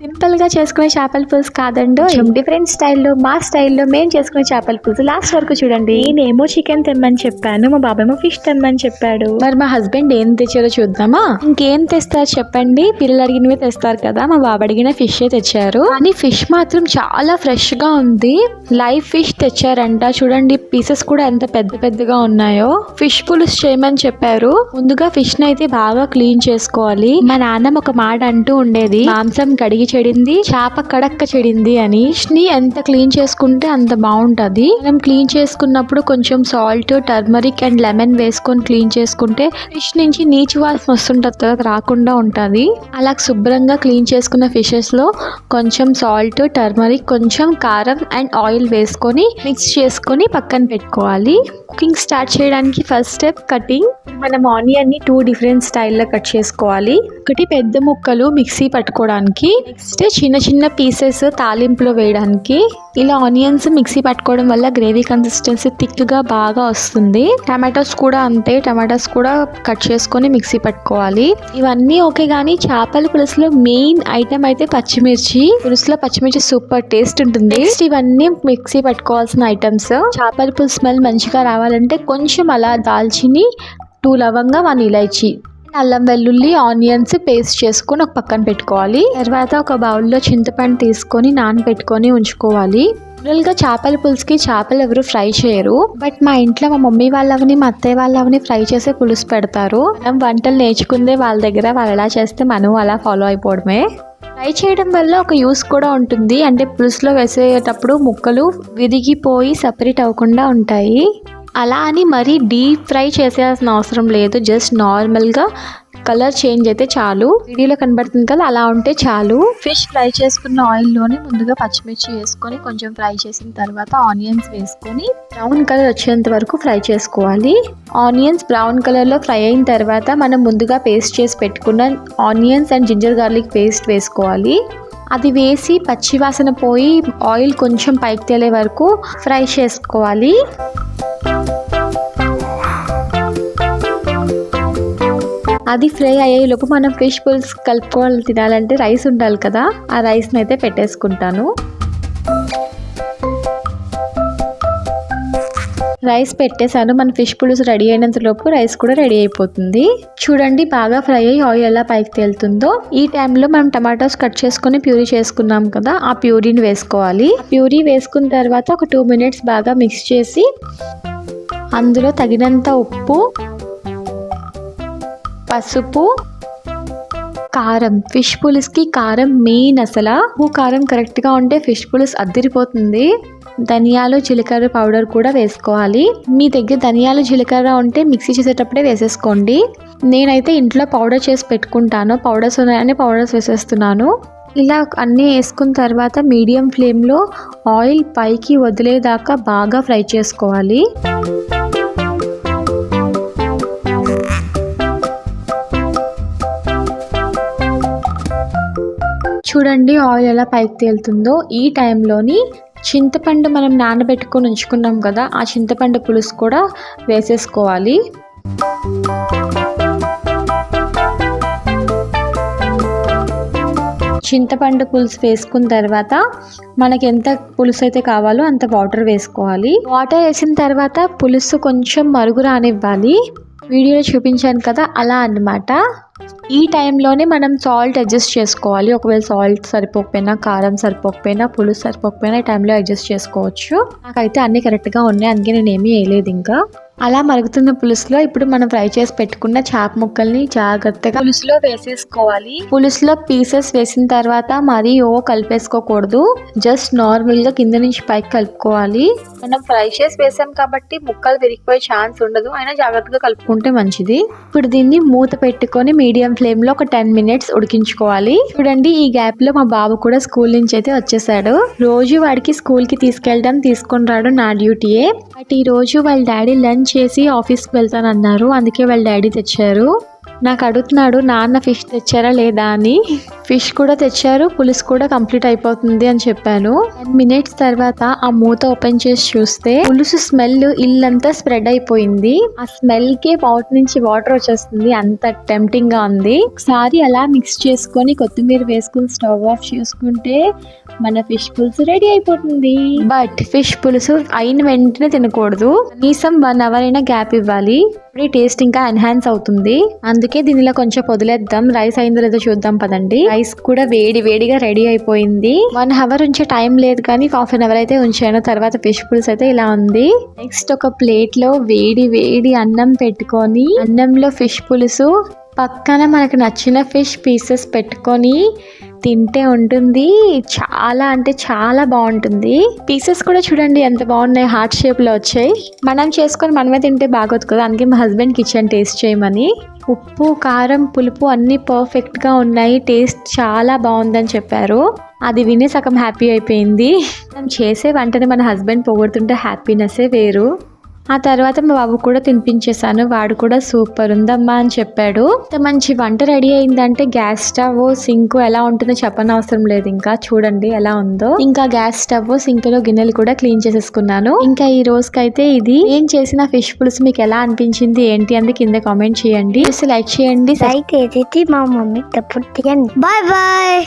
సింపుల్గా చేసుకునే చేపల పులుసు కాదండి? డిఫరెంట్ స్టైల్లో మా స్టైల్లో మేము చేసుకునే చేపల పులుసు లాస్ట్ వరకు చూడండి. నేనేమో చికెన్ తెమ్మని చెప్పాను మా బాబాయేమో ఫిష్ తెమ్మని చెప్పాడు. మరి మా హస్బెండ్ ఏం తెచ్చారో చూద్దామా? ఇంకేం తెస్తారు చెప్పండి? పిల్లలు అడిగినవి తెస్తారు కదా మా బాబు అడిగిన ఫిష్ తెచ్చారు. కానీ ఫిష్ మాత్రం చాలా ఫ్రెష్గా ఉంది. లైవ్ ఫిష్ తెచ్చారంట. చూడండి పీసెస్ కూడా ఎంత పెద్ద పెద్దగా ఉన్నాయో. ఫిష్ పులుసు చేయమని చెప్పారు. ముందుగా ఫిష్ని అయితే బాగా క్లీన్ చేసుకోవాలి. మా నాన్నమ్మ ఒక మాట అంటూ ఉండేది మాంసం కడిగి చెడింది చేప కడక్క చెడింది అని. ని ఎంత క్లీన్ చేసుకుంటే అంత బాగుంటది. మనం క్లీన్ చేసుకున్నప్పుడు కొంచెం సాల్ట్ టర్మరిక్ అండ్ లెమన్ వేసుకొని క్లీన్ చేసుకుంటే ఫిష్ నుంచి నీచు వాసన వస్తుంటది కదా రాకుండా ఉంటుంది. అలా శుభ్రంగా క్లీన్ చేసుకున్న ఫిషెస్లో కొంచెం సాల్ట్ టర్మరిక్ కొంచెం కారం అండ్ ఆయిల్ వేసుకొని మిక్స్ చేసుకొని పక్కన పెట్టుకోవాలి. కుకింగ్ స్టార్ట్ చేయడానికి ఫస్ట్ స్టెప్ కటింగ్. మనం ఆనియన్ని టూ డిఫరెంట్ స్టైల్లో కట్ చేసుకోవాలి. ఒకటి పెద్ద ముక్కలు మిక్సీ పట్టుకోవడానికి. నెక్స్ట్ చిన్న చిన్న పీసెస్ తాలింపులో వేయడానికి. ఇలా ఆనియన్స్ మిక్సీ పట్టుకోవడం వల్ల గ్రేవీ కన్సిస్టెన్సీ థిక్గా బాగా వస్తుంది. టమాటోస్ కూడా అంతే టమాటోస్ కూడా కట్ చేసుకొని మిక్సీ పట్టుకోవాలి. ఇవన్నీ ఓకే కానీ చేపల పులుసులో మెయిన్ ఐటమ్ అయితే పచ్చిమిర్చి. పులుసులో పచ్చిమిర్చి సూపర్ టేస్ట్ ఉంటుంది. నెక్స్ట్ ఇవన్నీ మిక్సీ పట్టుకోవాల్సిన ఐటమ్స్ చేపల పులుసు స్మెల్ మంచిగా రావాలంటే కొంచెం అలా దాల్చిని టూ లవంగా వన్ ఇలాచి. అల్లం వెల్లుల్లి ఆనియన్స్ పేస్ట్ చేసుకొని ఒక పక్కన పెట్టుకోవాలి. తర్వాత ఒక బౌల్లో చింతపండు తీసుకొని నానబెట్టుకొని ఉంచుకోవాలి. గా చేపల పులుసుకి చేపలు ఎవరు ఫ్రై చేయరు. బట్ మా ఇంట్లో మా మమ్మీ వాళ్ళవని మా అత్తయ్య వాళ్ళవని ఫ్రై చేసే పులుసు పెడతారు. మనం వంటలు నేర్చుకుందే వాళ్ళ దగ్గర వాళ్ళు ఎలా చేస్తే మనం అలా ఫాలో అయిపోవడమే. ఫ్రై చేయడం వల్ల ఒక యూస్ కూడా ఉంటుంది. అంటే పులుసులో వేసేటప్పుడు ముక్కలు విరిగిపోయి సపరేట్ అవ్వకుండా ఉంటాయి. అలా అని మరీ డీప్ ఫ్రై చేసేయాల్సిన అవసరం లేదు. జస్ట్ నార్మల్గా కలర్ చేంజ్ అయితే చాలు. వీడియోలో కనబడుతుంది కదా అలా ఉంటే చాలు. ఫిష్ ఫ్రై చేసుకున్న ఆయిల్లోనే ముందుగా పచ్చిమిర్చి వేసుకొని కొంచెం ఫ్రై చేసిన తర్వాత ఆనియన్స్ వేసుకొని బ్రౌన్ కలర్ వచ్చేంత వరకు ఫ్రై చేసుకోవాలి. ఆనియన్స్ బ్రౌన్ కలర్లో ఫ్రై అయిన తర్వాత మనం ముందుగా పేస్ట్ చేసి పెట్టుకున్న onions and ginger garlic paste వేసుకోవాలి. అది వేసి పచ్చి వాసన పోయి ఆయిల్ కొంచెం పైకి తేలే వరకు ఫ్రై చేసుకోవాలి. అది ఫ్రై అయ్యేలోపు మనం ఫిష్ పుల్స్ కలుపుకోవాలి తినాలంటే రైస్ ఉండాలి కదా. ఆ రైస్ని అయితే పెట్టేసుకుంటాను. రైస్ పెట్టేశాను. మన ఫిష్ పులుసు రెడీ అయినంత లోపు రైస్ కూడా రెడీ అయిపోతుంది. చూడండి బాగా ఫ్రై అయ్యి ఆయిల్ ఎలా పైకి తేలుతుందో. ఈ టైంలో మనం టమాటోస్ కట్ చేసుకుని ప్యూరీ చేసుకున్నాం కదా ఆ ప్యూరీని వేసుకోవాలి. ప్యూరీ వేసుకున్న తర్వాత ఒక టూ మినిట్స్ బాగా మిక్స్ చేసి అందులో తగినంత ఉప్పు పసుపు కారం. ఫిష్ పులుసుకి కారం మెయిన్ అసలు. ఉప్పు కారం కరెక్ట్గా ఉంటే ఫిష్ పులుసు అద్దరిపోతుంది. ధనియాలు జీలకర్ర పౌడర్ కూడా వేసుకోవాలి. మీ దగ్గర ధనియాలు జీలకర్ర ఉంటే మిక్సీ చేసేటప్పుడే వేసేసుకోండి. నేనైతే ఇంట్లో పౌడర్ చేసి పెట్టుకుంటాను. పౌడర్స్ ఉన్నాయని పౌడర్స్ వేసేస్తున్నాను. ఇలా అన్నీ వేసుకున్న తర్వాత మీడియం ఫ్లేమ్లో ఆయిల్ పైకి వదిలేదాకా బాగా ఫ్రై చేసుకోవాలి. చూడండి ఆయిల్ ఎలా పైకి తేలుతుందో. ఈ టైంలోని చింతపండు మనం నానబెట్టుకొని ఉంచుకున్నాం కదా ఆ చింతపండు పులుసు కూడా వేసేసుకోవాలి. చింతపండు పులుసు వేసుకున్న తర్వాత మనకి ఎంత పులుసు అయితే కావాలో అంత వాటర్ వేసుకోవాలి. వాటర్ వేసిన తర్వాత పులుసు కొంచెం మరుగు రానివ్వాలి వీడియోలో చూపించాను కదా అలా అన్నమాట. ఈ టైంలోనే మనం సాల్ట్ అడ్జస్ట్ చేసుకోవాలి. ఒకవేళ సాల్ట్ సరిపోకపోయినా కారం సరిపోకపోయినా పులుసు సరిపోకపోయినా ఈ టైంలో అడ్జస్ట్ చేసుకోవచ్చు. నాకైతే అన్ని కరెక్ట్గా ఉన్నాయి. అందుకే నేను ఏమీ వేయలేదు ఇంకా. అలా మరుగుతున్న పులుసులో ఇప్పుడు మనం ఫ్రై చేసి పెట్టుకున్న చేప ముక్కల్ని జాగ్రత్తగా పులుసులో వేసేసుకోవాలి. పులుసులో పీసెస్ వేసిన తర్వాత మరీ ఓ కలిపేసుకోకూడదు. జస్ట్ నార్మల్గా కింద నుంచి పైకి కలుపుకోవాలి. మనం ఫ్రై చేసి వేసాం కాబట్టి ముక్కలు విరిగిపోయే ఛాన్స్ ఉండదు. అయినా జాగ్రత్తగా కలుపుకుంటే మంచిది. ఇప్పుడు దీన్ని మూత పెట్టుకొని మీడియం ఫ్లేమ్లో ఒక టెన్ మినిట్స్ ఉడికించుకోవాలి. చూడండి ఈ గ్యాప్లో మా బాబు కూడా స్కూల్ నుంచి అయితే వచ్చేసాడు. రోజు వాడికి స్కూల్కి తీసుకెళ్ళడం తీసుకొని రావడం నా డ్యూటీయే. బట్ ఈ రోజు వాళ్ళ డాడీ లంచ్ చేసి ఆఫీస్కి వెళ్తానన్నారు. అందుకే వాళ్ళ డాడీ తెచ్చారు. నాకు అడుగుతున్నాడు నాన్న ఫిష్ తెచ్చారా లేదా అని. ఫిష్ కూడా తెచ్చారు పులుసు కూడా కంప్లీట్ అయిపోతుంది అని చెప్పాను. టెన్ మినిట్స్ తర్వాత ఆ మూత ఓపెన్ చేసి చూస్తే పులుసు స్మెల్ ఇల్లంతా స్ప్రెడ్ అయిపోయింది. ఆ స్మెల్కి పౌట్ నుంచి వాటర్ వచ్చేస్తుంది. అంత టెంప్టింగ్గా ఉంది. ఒకసారి అలా మిక్స్ చేసుకొని కొత్తిమీర వేసుకుని స్టవ్ ఆఫ్ చేసుకుంటే మన ఫిష్ పులుసు రెడీ అయిపోతుంది. బట్ ఫిష్ పులుసు అయిన వెంటనే తినకూడదు. కనీసం వన్ అవర్ అయినా గ్యాప్ ఇవ్వాలి. అప్పుడే టేస్ట్ ఇంకా ఎన్హాన్స్ అవుతుంది. అందుకే దీనిలో కొంచెం వదిలేద్దాం రైస్ అయిందో లేదో చూద్దాం పదండి. రైస్ కూడా వేడి వేడిగా రెడీ అయిపోయింది. వన్ అవర్ ఉంచే టైం లేదు కానీ హాఫ్ అన్ అవర్ అయితే ఉంచాను. తర్వాత ఫిష్ పులుసు అయితే ఇలా ఉంది. నెక్స్ట్ ఒక ప్లేట్లో వేడి వేడి అన్నం పెట్టుకొని అన్నంలో ఫిష్ పులుసు పక్కన మనకు నచ్చిన ఫిష్ పీసెస్ పెట్టుకొని తింటే ఉంటుంది. చాలా అంటే చాలా బాగుంటుంది. పీసెస్ కూడా చూడండి ఎంత బాగున్నాయి హార్ట్ షేప్లో వచ్చాయి. మనం చేసుకొని మనమే తింటే బాగోదు కదా అందుకే మా హస్బెండ్ కిచెన్ టేస్ట్ చేయమని. ఉప్పు కారం పులుపు అన్నీ పర్ఫెక్ట్గా ఉన్నాయి. టేస్ట్ చాలా బాగుందని చెప్పారు. అది విని సగం హ్యాపీ అయిపోయింది. మనం చేసే వంటని మన హస్బెండ్ పొగొడుతుంటే హ్యాపీనెస్సే వేరు. ఆ తర్వాత మా బాబు కూడా తినిపించేశాను. వాడు కూడా సూపర్ ఉందమ్మా అని చెప్పాడు. ఇంత మంచి వంట రెడీ అయిందంటే గ్యాస్ స్టవ్ సింక్ ఎలా ఉంటుందో చెప్పని అవసరం లేదు. ఇంకా చూడండి ఎలా ఉందో. ఇంకా గ్యాస్ స్టవ్ సింక్లో గిన్నెలు కూడా క్లీన్ చేసేసుకున్నాను. ఇంకా ఈ రోజుకైతే ఇది ఏం చేసిన ఫిష్ పులుసు మీకు ఎలా అనిపించింది ఏంటి అని కింద కామెంట్ చేయండి. లైక్ చేయండి. లైక్ చేసేసి మా మమ్మీ తప్పుడు బాయ్ బాయ్.